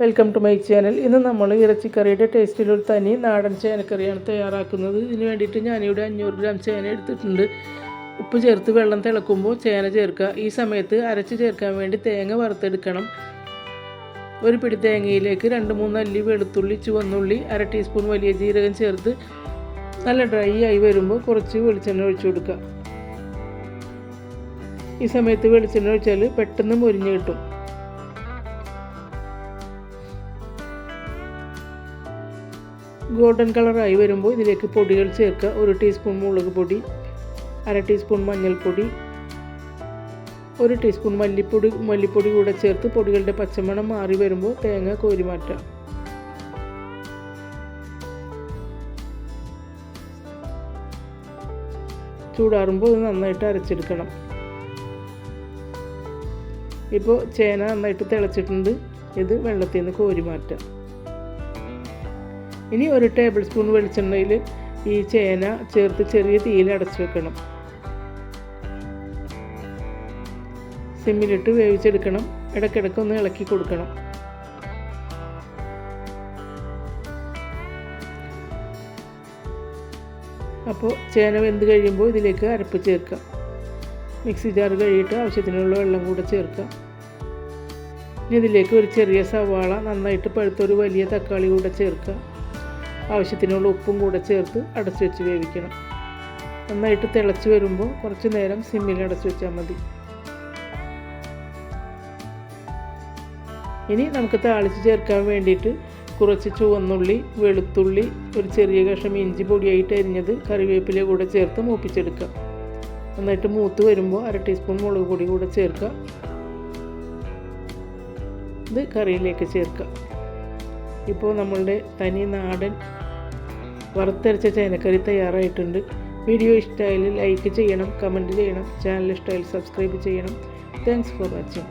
Welcome to my channel ഇന്ന് നമ്മൾ ഇറച്ചിക്കറിയുടെ ടേസ്റ്റിലൊരു തനി നാടൻ ചേനക്കറിയാണ് തയ്യാറാക്കുന്നത്. ഇതിന് വേണ്ടിയിട്ട് ഞാനിവിടെ അഞ്ഞൂറ് ഗ്രാം ചേന എടുത്തിട്ടുണ്ട്. ഉപ്പ് ചേർത്ത് വെള്ളം തിളക്കുമ്പോൾ ചേന ചേർക്കുക. ഈ സമയത്ത് അരച്ച് ചേർക്കാൻ വേണ്ടി തേങ്ങ വറുത്തെടുക്കണം. ഒരു പിടി തേങ്ങയിലേക്ക് രണ്ട് മൂന്ന് അല്ലി വെളുത്തുള്ളി ചുവന്നുള്ളി അര ടീസ്പൂൺ വലിയ ജീരകം ചേർത്ത് നല്ല ഡ്രൈ ആയി വരുമ്പോൾ കുറച്ച് വെളിച്ചെണ്ണ ഒഴിച്ചു കൊടുക്കുക. ഈ സമയത്ത് വെളിച്ചെണ്ണ ഒഴിച്ചാൽ പെട്ടെന്ന് മുരിഞ്ഞ് കിട്ടും. ഗോൾഡൻ കളറായി വരുമ്പോൾ ഇതിലേക്ക് പൊടികൾ ചേർക്കുക. ഒരു ടീസ്പൂൺ മുളക് പൊടി അര ടീസ്പൂൺ മഞ്ഞൾപ്പൊടി ഒരു ടീസ്പൂൺ മല്ലിപ്പൊടി മല്ലിപ്പൊടി കൂടെ ചേർത്ത് പൊടികളുടെ പച്ചമണം മാറി വരുമ്പോൾ തേങ്ങ കോരി മാറ്റാം ചൂടാറുമ്പോൾ ഇത് നന്നായിട്ട് അരച്ചെടുക്കണം. ഇപ്പോൾ ചേന നന്നായിട്ട് തിളച്ചിട്ടുണ്ട്. ഇത് വെള്ളത്തിൽ നിന്ന് കോരി മാറ്റാം ഇനി ഒരു ടേബിൾ സ്പൂൺ വെളിച്ചെണ്ണയിൽ ഈ ചേന ചേർത്ത് ചെറിയ തീയിൽ അടച്ചു വെക്കണം. സിമ്മിലിട്ട് വേവിച്ചെടുക്കണം. ഇടയ്ക്കിടയ്ക്ക് ഒന്ന് ഇളക്കി കൊടുക്കണം. അപ്പോൾ ചേന വെന്ത് കഴിയുമ്പോൾ ഇതിലേക്ക് അരപ്പ് ചേർക്കാം മിക്സി ജാർ കഴിയിട്ട് ആവശ്യത്തിനുള്ള വെള്ളം കൂടെ ചേർക്കാം ഇനി ഇതിലേക്ക് ഒരു ചെറിയ സവാള നന്നായിട്ട് പഴുത്തൊരു വലിയ തക്കാളി കൂടെ ചേർക്കുക. ആവശ്യത്തിനുള്ള ഉപ്പും കൂടെ ചേർത്ത് അടച്ചു വെച്ച് വേവിക്കണം. നന്നായിട്ട് തിളച്ച് വരുമ്പോൾ കുറച്ച് നേരം സിമ്മിൽ അടച്ചു വെച്ചാൽ മതി. ഇനി നമുക്ക് താളിച്ച് ചേർക്കാൻ വേണ്ടിയിട്ട് കുറച്ച് ചുവന്നുള്ളി വെളുത്തുള്ളി ഒരു ചെറിയ കഷ്ണം ഇഞ്ചി പൊടിയായിട്ട് അരിഞ്ഞത് കറിവേപ്പില കൂടെ ചേർത്ത് മൂപ്പിച്ചെടുക്കാം. നന്നായിട്ട് മൂത്ത് വരുമ്പോൾ അര ടീസ്പൂൺ മുളക് പൊടി കൂടെ ചേർക്കുക ഇത് കറിയിലേക്ക് ചേർക്കുക ഇപ്പോൾ നമ്മളുടെ തനി നാടൻ വറുത്തരച്ച ചേനക്കറി തയ്യാറായിട്ടുണ്ട്. വീഡിയോ ഇഷ്ടമായാൽ ലൈക്ക് ചെയ്യണം കമന്റ് ചെയ്യണം ചാനൽ ഇഷ്ടമായാൽ സബ്സ്ക്രൈബ് ചെയ്യണം. Thanks for watching